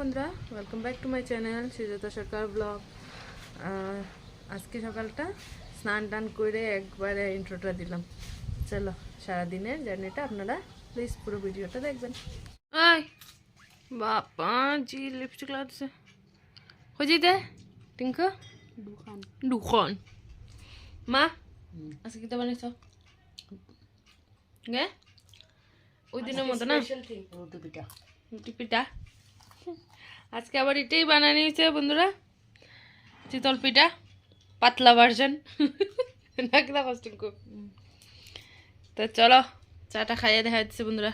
বন্ধুরা welcome back to my channel Sujata Sarkar blog আজকে সকালটা স্নান টান করে একবারে ইন্ট্রোটা দিলাম। চলো সারাদিনের জার্নিটা আপনারা প্লিজ পুরো ভিডিওটা দেখবেন। আয় বাপা জি লিপস্টিক লাগছে। হয়ে দে টিঙ্কু? দুখন। মা আজকে কি বানাইছ গে? ওই দিনের মতো না? রুটি পিঠা? আজকে আবার এটাই বানানো হয়েছে বন্ধুরা। চিতল পিঠা পাতলা ভার্সন নাকি না কষ্ট তো চলো চাটা খাইয়ে দেখা যাচ্ছে বন্ধুরা।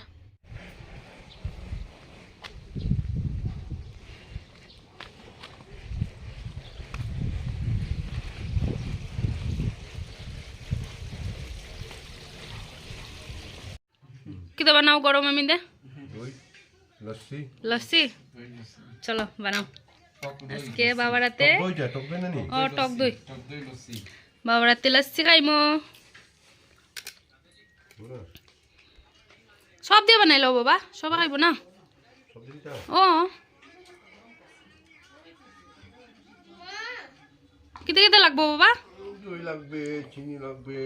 কিতা বানাও গরম আমি দে লস্যি। লস্যি? চলো বানাও। আজকে বাবার হাতে দই টক দই না নি? ও টক দই। বাবার হাতে লস্যি। খাইমো। সব দিয়ে বানাই লো বাবা সব খাইব না? ও। কেটে কেটে লাগবো বাবা? দই লাগবে চিনি লাগবে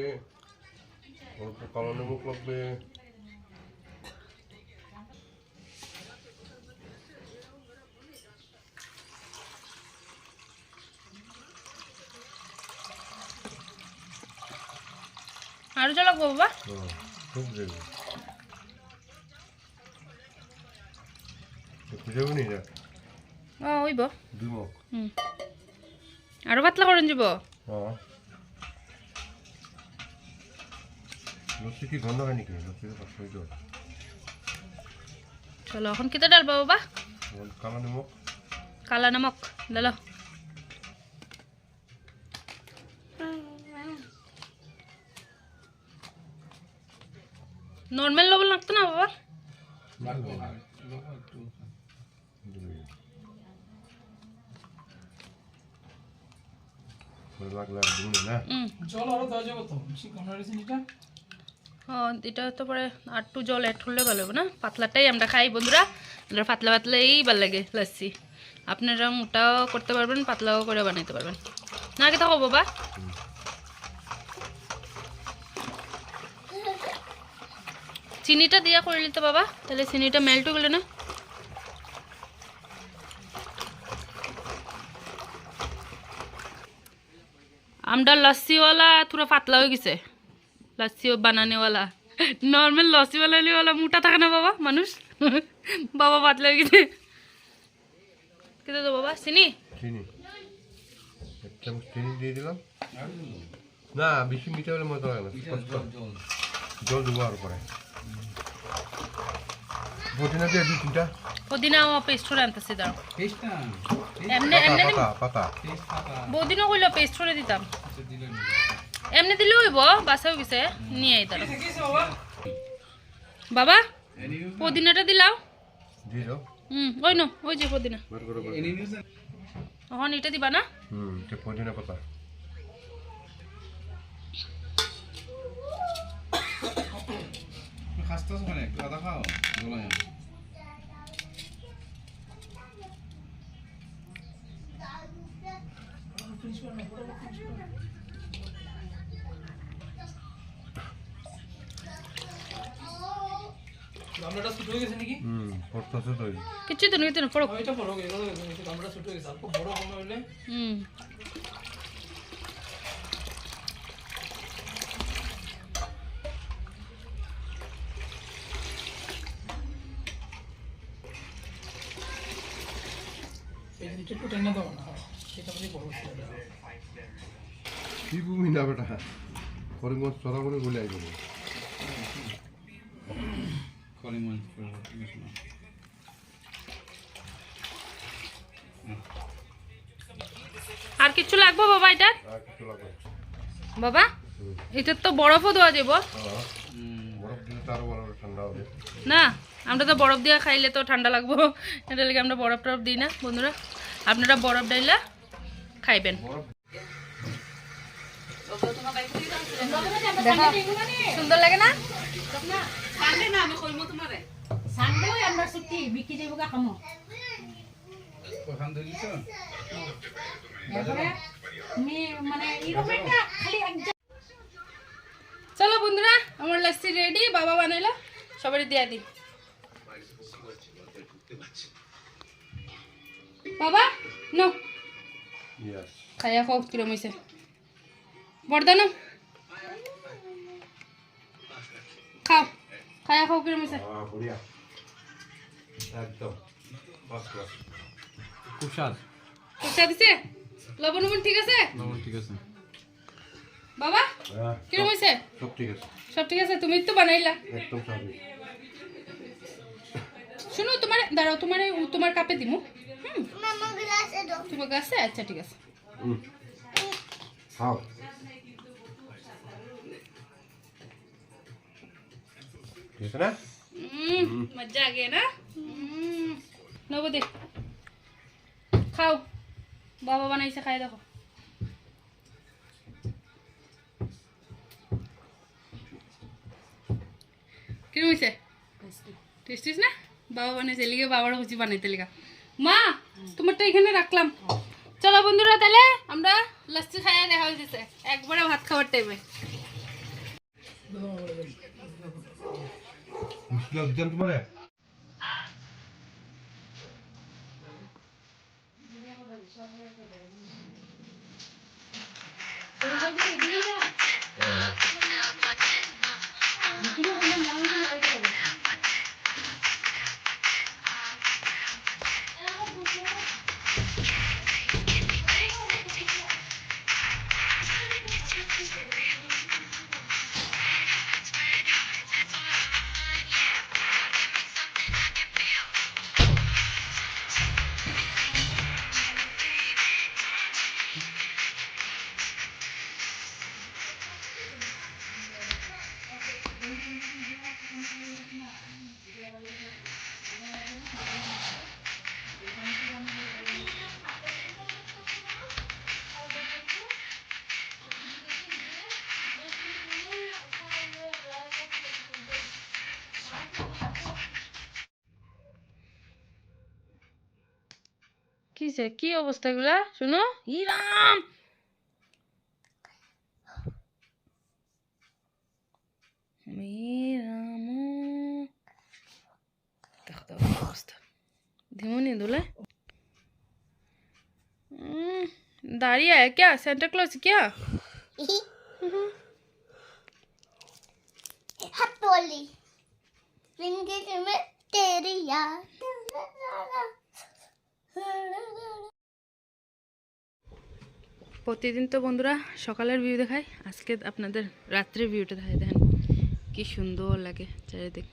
কালো লাগবে। আরও যা লাগবো বাবা। খুব দেবে ও ওইব হুম। আরও পাতলা করেন যাব জল চলো এখন কেটে ডালবো বাবা? কালো নমক। কালা নমক ডালো নর্মাল লবণ লাগতো না বাবা? হ্যাঁ এটা তো পরে আর একটু জল অ্যাড করলে ভালো হবে না? পাতলাটাই আমরা খাই বন্ধুরা। আমরা পাতলা পাতলাই ভালো লাগে আপনারা মোটাও করতে পারবেন পাতলাও করে বানাইতে পারবেন। না কি থাকো বাবা? চিনিটা দিয়া করে নিতে বাবা। তাহলে চিনিটা মেল্ট হয়ে গেলে না? আমরা লস্যিওয়ালা থোড়া পাতলা হয়ে গেছে। লস্যি বানানেওয়ালা। নর্মাল লস্যি বানানেওয়ালা মোটা থাকে না বাবা, মানুষ? বাবা পাতলা হয়ে গেছে। কিন্তু তো বাবা? চিনি? না, বেশি মিঠা হলে মজা লাগে না জল দেবো আর পরে। পুদিনা দিয়ে দুই তিনটা। পুদিনা ও পেস্ট করে আনতেছি দাঁড়াও। টেস্ট না এমনি এমনি পাতা পাতা। বহুদিনও কইলো পেস্ট করে দিতাম। আচ্ছা এমনি দিলেও হইব বাসাও গেছে নিয়ে আই কিসে বাবা? পুদিনাটা দিলাও। দাও। হুম ওই নো ওই যে পুদিনা। এখন এটা দিবা না? হুম এটা পুদিনা পাতা। খাস্তা মানে একটু আদা খাও গলায় গামলাটা ছোট হয়ে গেছে নাকি হুম পড়তেছে তো কিছু তো নিতে না পড়ো এটা বড় হয়ে গেছে গামলাটা ছোট হয়ে গেছে অল্প বড় গামলা হলে হুম টেনে দেবো না সেটা বড় কি ভূমি না বেটা? করিমগঞ্জ আর কিছু লাগবো বাবা এটা? বাবা এটার তো বরফও দেওয়া যাব না আমরা তো বরফ দিয়ে খাইলে তো ঠান্ডা লাগবো। এটা লেগে আমরা বরফ টরফ দিই না বন্ধুরা। আপনারা বরফ ডাইলা খাইবেন। সুন্দর লাগে না? চলো বন্ধুরা আমার লস্যি রেডি বাবা বানাইলো সবারই দিয়া দিই। বাবা নো খাইয়া খাও কিরম হয়েছে বর্দা নো খাও খাইয়া খাও কিরম হয়েছে একদম। ফার্স্ট ক্লাস খুব স্বাদ দিছে? লবণ উবন ঠিক আছে? লবণ ঠিক আছে। বাবা হ্যাঁ কিরম হয়েছে সব ঠিক আছে। সব ঠিক আছে? তুমি তো বানাইলা। একদম স্বাভাবিক শুনো তোমার দাঁড়াও তোমার তোমার কাপে দিমু। তোমার কাছে আচ্ছা ঠিক আছে। খাও। মজা আগে না? নব দেখ খাও। বাবা বানাইছে খাই দেখো। কিরম হয়েছে টেস্টিস বাবা বানাইছে লিগে বাবার খুশি বানাইতে লিগা। মা! তোমারটা এখানে রাখলাম। চলো বন্ধুরা, তাহলে আমরা লস্যি খাইয়া দেখা হয়েছে একবারে ভাত খাওয়ার টাইমে তোমারে? কি সে কি অবস্থা গুলা শুনো ইরাম দেখো তো অবস্থা ধিমুনি দুলে हम्म, दाढ़ी है क्या सेंटा क्लॉज क्या हथौली जिंदगी में तेरी याद প্রতিদিন তো বন্ধুরা সকালের ভিউ দেখাই আজকে আপনাদের রাত্রের ভিউটা দেখাই দেখেন কি সুন্দর লাগে চারিদিক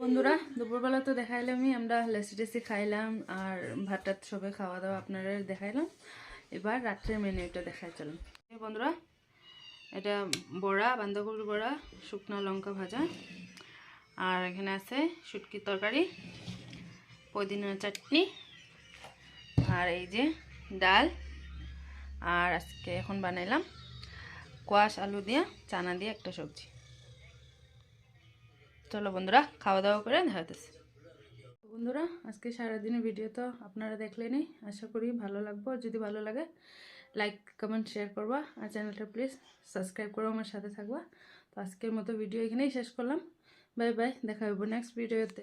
বন্ধুরা, দুপুরবেলা তো দেখাইলামই, আমরা লেসি টেসি খাইলাম আর ভাত টাত সবে খাওয়া দাওয়া আপনারা দেখাইলাম। এবার রাত্রের মেনুটা দেখাই চলুন। বন্ধুরা, এটা বড়া, বাঁধাকপির বড়া, শুকনো লঙ্কা ভাজা, আর এখানে আছে শুটকির তরকারি, পুদিনা চাটনি, আর এই যে ডাল, আর আজকে এখন বানাইলাম কোয়াশ আলু দিয়ে, চানা দিয়ে একটা সবজি। চলো বন্ধুরা, খাওয়া দাওয়া করে দেখাতেছি বন্ধুরা, আজকে সারাদিনের ভিডিও তো আপনারা দেখলেনই। আশা করি ভালো লাগবো। যদি ভালো লাগে লাইক কমেন্ট শেয়ার করবা। আর চ্যানেলটা প্লিজ সাবস্ক্রাইব করো, আমার সাথে থাকবা। তো আজকের মতো ভিডিও এখানেই শেষ করলাম। বাই বাই দেখা হইব নেক্সট ভিডিওতে